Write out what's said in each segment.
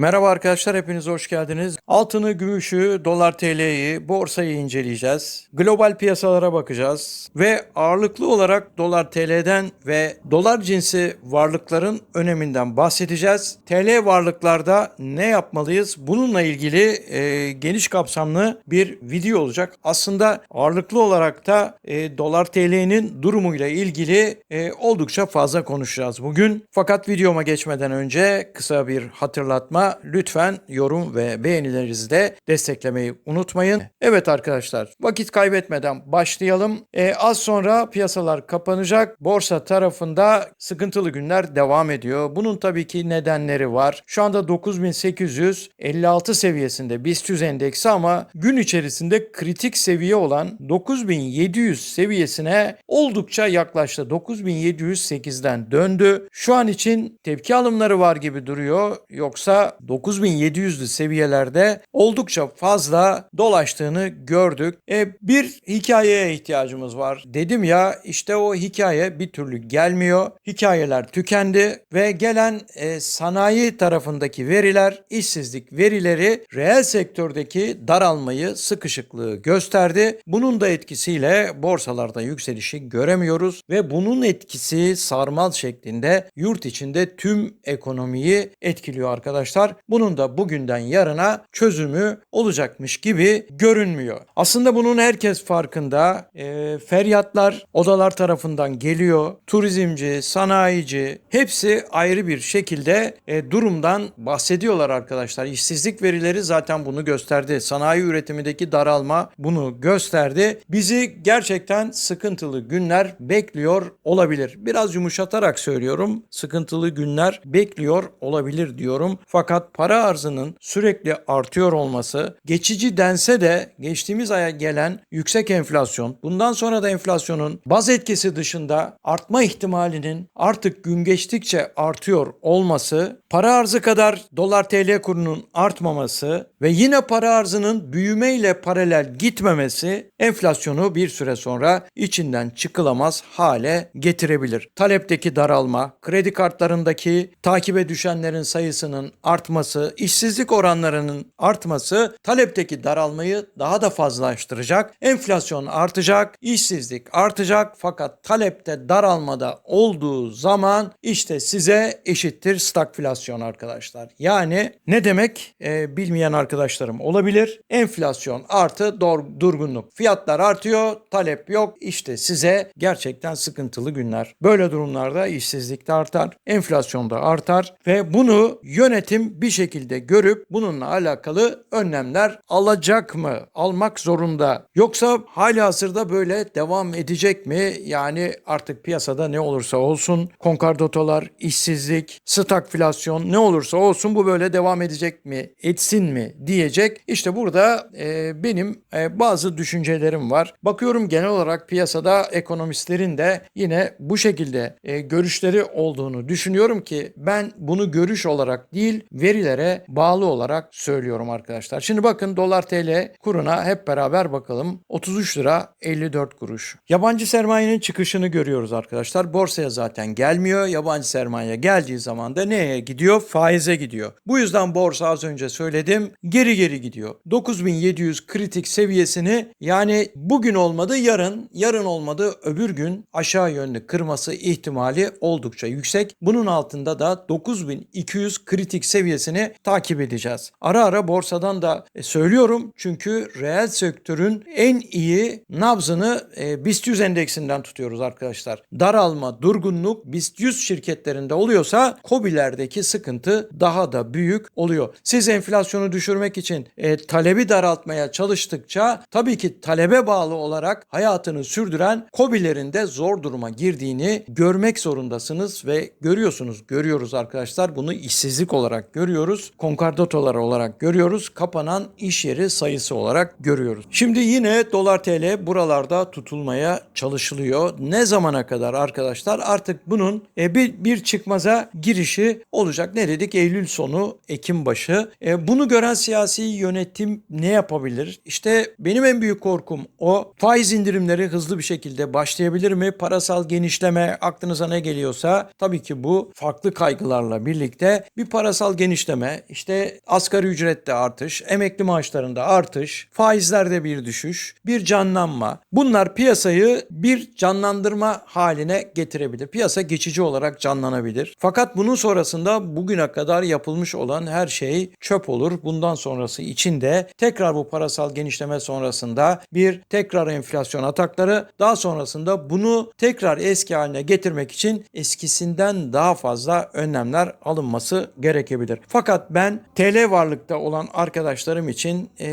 Merhaba arkadaşlar, hepiniz hoş geldiniz. Altını, gümüşü, dolar TL'yi, borsayı inceleyeceğiz. Global piyasalara bakacağız ve ağırlıklı olarak dolar TL'den ve dolar cinsi varlıkların öneminden bahsedeceğiz. TL varlıklarda ne yapmalıyız? Bununla ilgili e, geniş kapsamlı bir video olacak. Aslında ağırlıklı olarak da e, dolar TL'nin durumuyla ilgili e, oldukça fazla konuşacağız bugün. Fakat videoma geçmeden önce kısa bir hatırlatma. Lütfen yorum ve beğenilerinizi de desteklemeyi unutmayın. Evet arkadaşlar vakit kaybetmeden başlayalım. E, az sonra piyasalar kapanacak. Borsa tarafında sıkıntılı günler devam ediyor. Bunun tabii ki nedenleri var. Şu anda 9856 seviyesinde BIST 100 endeksi ama gün içerisinde kritik seviye olan 9700 seviyesine oldukça yaklaştı. 9708'den döndü. Şu an için tepki alımları var gibi duruyor. Yoksa 9700'lü seviyelerde oldukça fazla dolaştığını gördük. E, bir hikayeye ihtiyacımız var. Dedim ya işte o hikaye bir türlü gelmiyor. Hikayeler tükendi ve gelen e, sanayi tarafındaki veriler, işsizlik verileri reel sektördeki daralmayı, sıkışıklığı gösterdi. Bunun da etkisiyle borsalarda yükselişi göremiyoruz ve bunun etkisi sarmal şeklinde yurt içinde tüm ekonomiyi etkiliyor arkadaşlar. Bunun da bugünden yarına çözümü olacakmış gibi görünmüyor. Aslında bunun herkes farkında. E, feryatlar odalar tarafından geliyor. Turizmci, sanayici hepsi ayrı bir şekilde e, durumdan bahsediyorlar arkadaşlar. İşsizlik verileri zaten bunu gösterdi. Sanayi üretimindeki daralma bunu gösterdi. Bizi gerçekten sıkıntılı günler bekliyor olabilir. Biraz yumuşatarak söylüyorum. Sıkıntılı günler bekliyor olabilir diyorum. Fakat para arzının sürekli artıyor olması geçici dense de geçtiğimiz aya gelen yüksek enflasyon bundan sonra da enflasyonun baz etkisi dışında artma ihtimalinin artık gün geçtikçe artıyor olması para arzı kadar dolar TL kurunun artmaması ve yine para arzının büyümeyle paralel gitmemesi enflasyonu bir süre sonra içinden çıkılamaz hale getirebilir. Talepteki daralma, kredi kartlarındaki takibe düşenlerin sayısının artması, işsizlik oranlarının artması talepteki daralmayı daha da fazlalaştıracak. Enflasyon artacak, işsizlik artacak fakat talepte daralmada olduğu zaman işte size eşittir stagflasyon arkadaşlar. Yani ne demek Ee, bilmeyen arkadaşlarım olabilir. Enflasyon artı durgunluk. Fiyatlar artıyor, talep yok. İşte size gerçekten sıkıntılı günler. Böyle durumlarda işsizlik de artar, enflasyon da artar ve bunu yönetim bir şekilde görüp bununla alakalı önlemler alacak mı? Almak zorunda. Yoksa hali hazırda böyle devam edecek mi? Yani artık piyasada ne olursa olsun konkordatolar, işsizlik, stagflasyon ne olursa olsun bu böyle devam edecek mi? Etsin mi? Diyecek. İşte burada e, benim e, bazı düşüncelerim var. Bakıyorum genel olarak piyasada ekonomistlerin de yine bu şekilde e, görüşleri olduğunu düşünüyorum ki ben bunu görüş olarak değil verilere bağlı olarak söylüyorum arkadaşlar. Şimdi bakın dolar TL kuruna hep beraber bakalım. 33 lira 54 kuruş. Yabancı sermayenin çıkışını görüyoruz arkadaşlar. Borsaya zaten gelmiyor. Yabancı sermaye geldiği zaman da neye gidiyor? Faize gidiyor. Bu yüzden borsa az önce söyledim geri geri gidiyor. 9700 kritik seviyesini yani bugün olmadı yarın, yarın olmadı öbür gün aşağı yönlü kırması ihtimali oldukça yüksek. Bunun altında da 9200 kritik seviyesini takip edeceğiz. Ara ara borsadan da e, söylüyorum çünkü reel sektörün en iyi nabzını e, BIST 100 endeksinden tutuyoruz arkadaşlar. Daralma, durgunluk BIST 100 şirketlerinde oluyorsa COBİ'lerdeki sıkıntı daha da büyük oluyor. Siz enflasyonu düşürmek için e, talebi daraltmaya çalıştıkça tabii ki talebe bağlı olarak hayatını sürdüren COBİ'lerin de zor duruma girdiğini görmek zorundasınız ve görüyorsunuz, görüyoruz arkadaşlar. Bunu işsizlik olarak görüyoruz, konkordatolar olarak görüyoruz, kapanan iş yeri sayısı olarak görüyoruz. Şimdi yine dolar TL buralarda tutulmaya çalışılıyor. Ne zamana kadar arkadaşlar? Artık bunun e, bir, bir çıkmaza girişi olacak. Ne dedik? Eylül sonu, Ekim başı. E, bunu gören siyasi yönetim ne yapabilir? İşte benim en büyük korkum o. Faiz indirimleri hızlı bir şekilde başlayabilir mi? Parasal genişleme aklınıza ne geliyorsa tabii ki bu farklı kaygılarla birlikte bir parasal genişleme, işte asgari ücrette artış, emekli maaşlarında artış, faizlerde bir düşüş, bir canlanma. Bunlar piyasayı bir canlandırma haline getirebilir. Piyasa geçici olarak canlanabilir. Fakat bunun sonrasında bugüne kadar yapılmış olan her şey çöp olur. Bundan sonrası için de tekrar bu parasal genişleme sonrasında bir tekrar enflasyon atakları daha sonrasında bunu tekrar eski haline getirmek için eskisinden daha fazla önlemler alınması gerekebilir. Fakat ben TL varlıkta olan arkadaşlarım için e,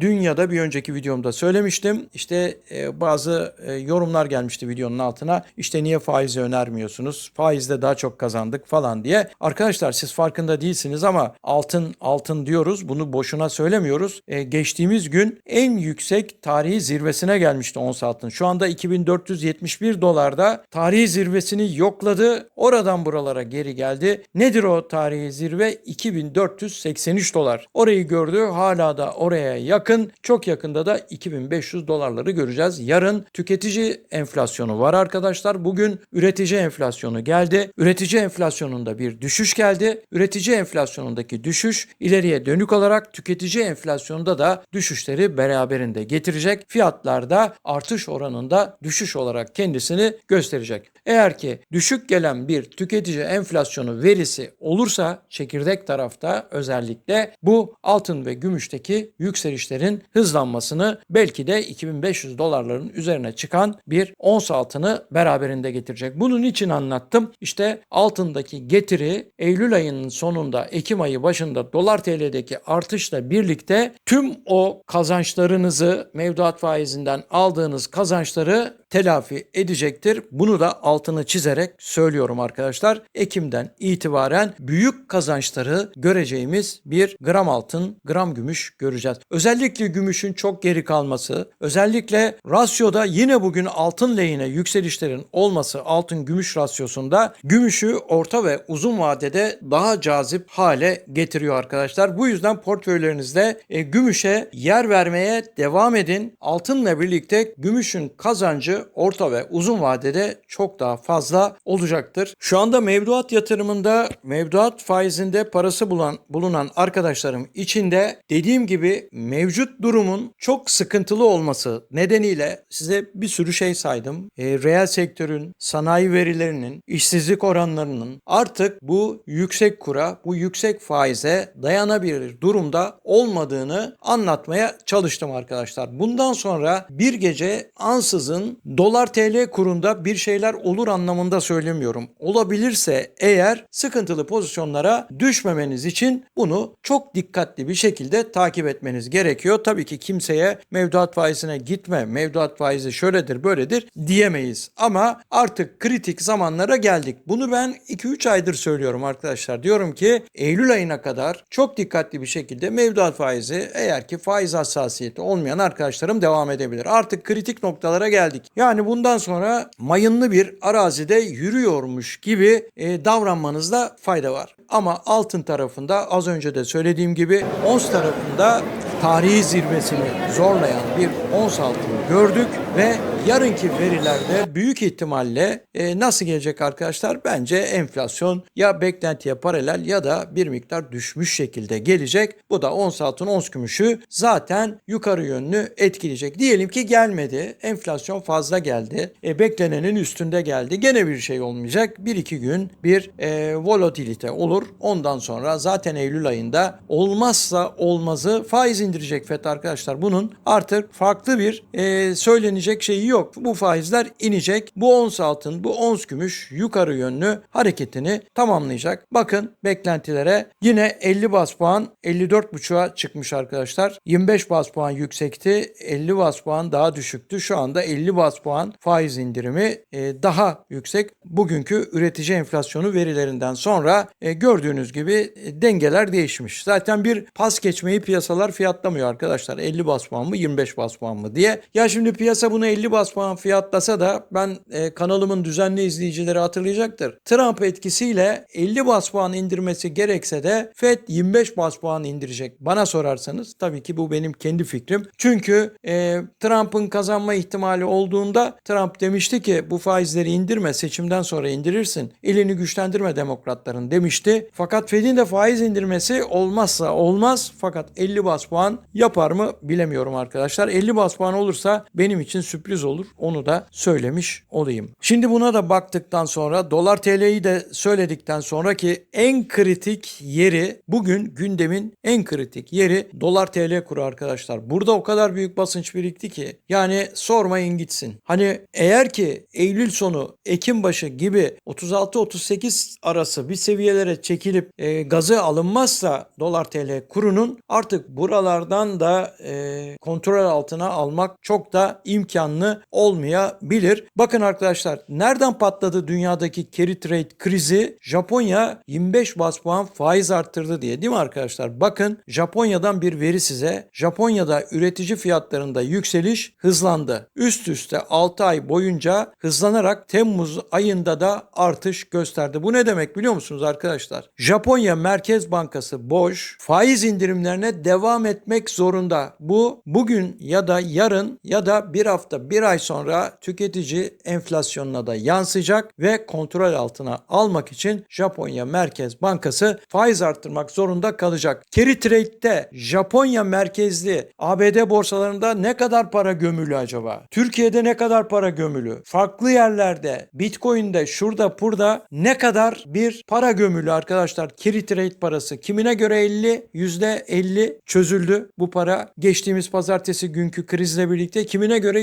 dünyada bir önceki videomda söylemiştim. İşte e, bazı e, yorumlar gelmişti videonun altına. İşte niye faizi önermiyorsunuz? Faizde daha çok kazandık falan diye. Arkadaşlar siz farkında değilsiniz ama altın altın diyoruz. Bunu boşuna söylemiyoruz. E, geçtiğimiz gün en yüksek tarihi zirvesine gelmişti ons altın. Şu anda 2471 dolarda tarihi zirvesini yokladı. Oradan buralara geri geldi. Nedir o tarihi zirve? 2483 dolar. Orayı gördü. Hala da oraya yakın. Çok yakında da 2500 dolarları göreceğiz. Yarın tüketici enflasyonu var arkadaşlar. Bugün üretici enflasyonu geldi. Üretici enflasyonunda bir düşüş geldi. Üretici enflasyonundaki düşüş ileriye dönük olarak tüketici enflasyonunda da düşüşleri beraberinde getirecek. Fiyatlarda artış oranında düşüş olarak kendisini gösterecek. Eğer ki düşük gelen bir tüketici enflasyonu verisi olursa çekirdek tarafta özellikle bu altın ve gümüşteki yükselişlerin hızlanmasını belki de 2500 dolarların üzerine çıkan bir ons altını beraberinde getirecek. Bunun için anlattım. İşte altındaki getiri Eylül ayının sonunda Ekim ayı başında dolar TL'deki artışla birlikte tüm o kazançlarınızı mevduat faizinden aldığınız kazançları telafi edecektir. Bunu da altını çizerek söylüyorum arkadaşlar. Ekim'den itibaren büyük kazançları göreceğimiz bir gram altın, gram gümüş göreceğiz. Özellikle gümüşün çok geri kalması, özellikle rasyoda yine bugün altın lehine yükselişlerin olması altın gümüş rasyosunda gümüşü orta ve uzun vadede daha cazip hale getiriyor arkadaşlar. Bu yüzden portföylerinizde e, gümüşe yer vermeye devam edin. Altınla birlikte gümüşün kazancı orta ve uzun vadede çok daha fazla olacaktır. Şu anda mevduat yatırımında mevduat faizinde parası bulan, bulunan arkadaşlarım içinde dediğim gibi mevcut durumun çok sıkıntılı olması nedeniyle size bir sürü şey saydım. E, reel sektörün, sanayi verilerinin, işsizlik oranlarının artık bu yüksek kura, bu yüksek faize dayanabilir durumda olmadığını anlatmaya çalıştım arkadaşlar. Bundan sonra bir gece ansızın dolar TL kurunda bir şeyler olur anlamında söylemiyorum. Olabilirse eğer sıkıntılı pozisyonlara düşmemeniz için bunu çok dikkatli bir şekilde takip etmeniz gerekiyor. Tabii ki kimseye mevduat faizine gitme, mevduat faizi şöyledir böyledir diyemeyiz. Ama artık kritik zamanlara geldik. Bunu ben 2-3 aydır söylüyorum arkadaşlar. Diyorum ki Eylül ayına kadar çok dikkatli bir şekilde mevduat faizi eğer ki faiz hassasiyeti olmayan arkadaşlarım devam edebilir. Artık kritik noktalara geldik. Yani bundan sonra mayınlı bir arazide yürüyormuş gibi e, davranmanızda fayda var. Ama altın tarafında az önce de söylediğim gibi ons tarafında tarihi zirvesini zorlayan bir ons altın gördük ve yarınki verilerde büyük ihtimalle e, nasıl gelecek arkadaşlar? Bence enflasyon ya beklentiye paralel ya da bir miktar düşmüş şekilde gelecek. Bu da ons altın, ons gümüşü zaten yukarı yönlü etkileyecek. Diyelim ki gelmedi. Enflasyon fazla geldi. E, beklenenin üstünde geldi. Gene bir şey olmayacak. Bir iki gün bir e, volatilite olur. Ondan sonra zaten Eylül ayında olmazsa olmazı faiz indirecek FED arkadaşlar. Bunun artık farklı bir e, söylenecek şeyi yok. Bu faizler inecek. Bu ons altın, bu ons gümüş yukarı yönlü hareketini tamamlayacak. Bakın beklentilere yine 50 bas puan 54.5'a çıkmış arkadaşlar. 25 bas puan yüksekti. 50 bas puan daha düşüktü. Şu anda 50 bas puan faiz indirimi e, daha yüksek. Bugünkü üretici enflasyonu verilerinden sonra e, gördüğünüz gibi e, dengeler değişmiş. Zaten bir pas geçmeyi piyasalar fiyatlamıyor arkadaşlar. 50 bas puan mı 25 bas puan mı diye. Ya şimdi piyasa bunu 50 bas bas puan fiyatlasa da ben e, kanalımın düzenli izleyicileri hatırlayacaktır. Trump etkisiyle 50 bas puan indirmesi gerekse de Fed 25 bas puan indirecek. Bana sorarsanız tabii ki bu benim kendi fikrim. Çünkü e, Trump'ın kazanma ihtimali olduğunda Trump demişti ki bu faizleri indirme seçimden sonra indirirsin. Elini güçlendirme demokratların demişti. Fakat Fed'in de faiz indirmesi olmazsa olmaz fakat 50 bas puan yapar mı bilemiyorum arkadaşlar. 50 bas puan olursa benim için sürpriz olur. Onu da söylemiş olayım. Şimdi buna da baktıktan sonra dolar TL'yi de söyledikten sonra ki en kritik yeri bugün gündemin en kritik yeri dolar TL kuru arkadaşlar. Burada o kadar büyük basınç birikti ki yani sormayın gitsin. Hani eğer ki Eylül sonu Ekim başı gibi 36-38 arası bir seviyelere çekilip e, gazı alınmazsa dolar TL kurunun artık buralardan da e, kontrol altına almak çok da imkanlı olmayabilir. Bakın arkadaşlar nereden patladı dünyadaki carry trade krizi? Japonya 25 bas puan faiz arttırdı diye değil mi arkadaşlar? Bakın Japonya'dan bir veri size. Japonya'da üretici fiyatlarında yükseliş hızlandı. Üst üste 6 ay boyunca hızlanarak Temmuz ayında da artış gösterdi. Bu ne demek biliyor musunuz arkadaşlar? Japonya Merkez Bankası boş faiz indirimlerine devam etmek zorunda. Bu bugün ya da yarın ya da bir hafta bir ay sonra tüketici enflasyonuna da yansıyacak ve kontrol altına almak için Japonya Merkez Bankası faiz arttırmak zorunda kalacak. Carry trade'de Japonya merkezli ABD borsalarında ne kadar para gömülü acaba? Türkiye'de ne kadar para gömülü? Farklı yerlerde Bitcoin'de şurada burada ne kadar bir para gömülü arkadaşlar? Carry trade parası. Kimine göre 50, %50 çözüldü bu para. Geçtiğimiz pazartesi günkü krizle birlikte kimine göre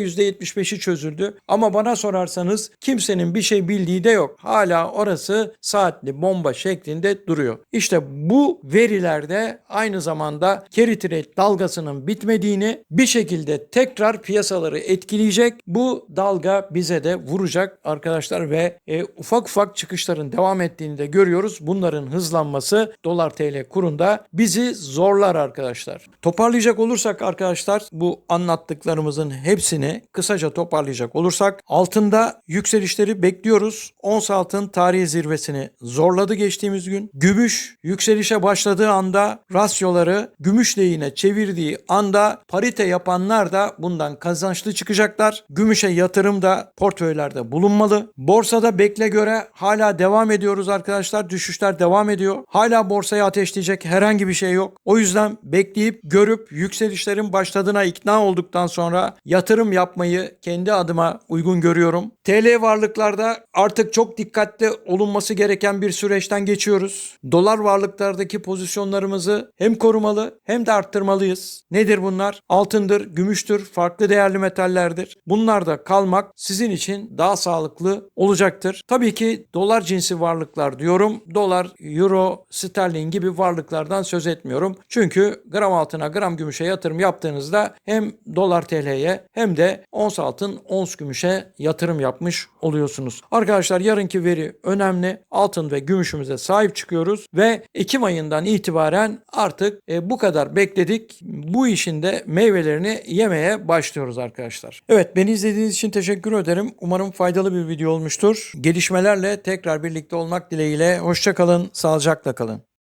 %75'i çözüldü. Ama bana sorarsanız kimsenin bir şey bildiği de yok. Hala orası saatli bomba şeklinde duruyor. İşte bu verilerde aynı zamanda carry trade dalgasının bitmediğini bir şekilde tekrar piyasaları etkileyecek. Bu dalga bize de vuracak arkadaşlar ve e, ufak ufak çıkışların devam ettiğini de görüyoruz. Bunların hızlanması dolar TL kurunda bizi zorlar arkadaşlar. Toparlayacak olursak arkadaşlar bu anlattıklarımızın hepsini kısaca toparlayacak olursak altında yükselişleri bekliyoruz. Ons altın tarihi zirvesini zorladı geçtiğimiz gün. Gümüş yükselişe başladığı anda rasyoları gümüş lehine çevirdiği anda parite yapanlar da bundan kazançlı çıkacaklar. Gümüşe yatırım da portföylerde bulunmalı. Borsada bekle göre hala devam ediyoruz arkadaşlar. Düşüşler devam ediyor. Hala borsayı ateşleyecek herhangi bir şey yok. O yüzden bekleyip görüp yükselişlerin başladığına ikna olduktan sonra yatırım yapmayı kendi adıma uygun görüyorum. TL varlıklarda artık çok dikkatli olunması gereken bir süreçten geçiyoruz. Dolar varlıklardaki pozisyonlarımızı hem korumalı hem de arttırmalıyız. Nedir bunlar? Altındır, gümüştür, farklı değerli metallerdir. Bunlarda kalmak sizin için daha sağlıklı olacaktır. Tabii ki dolar cinsi varlıklar diyorum. Dolar, euro, sterlin gibi varlıklardan söz etmiyorum. Çünkü gram altına, gram gümüşe yatırım yaptığınızda hem dolar TL'ye hem de ons altın, ons gümüşe yatırım yapmış oluyorsunuz. Arkadaşlar yarınki veri önemli. Altın ve gümüşümüze sahip çıkıyoruz ve Ekim ayından itibaren artık e, bu kadar bekledik. Bu işin de meyvelerini yemeye başlıyoruz arkadaşlar. Evet beni izlediğiniz için teşekkür ederim. Umarım faydalı bir video olmuştur. Gelişmelerle tekrar birlikte olmak dileğiyle. Hoşçakalın, sağlıcakla kalın.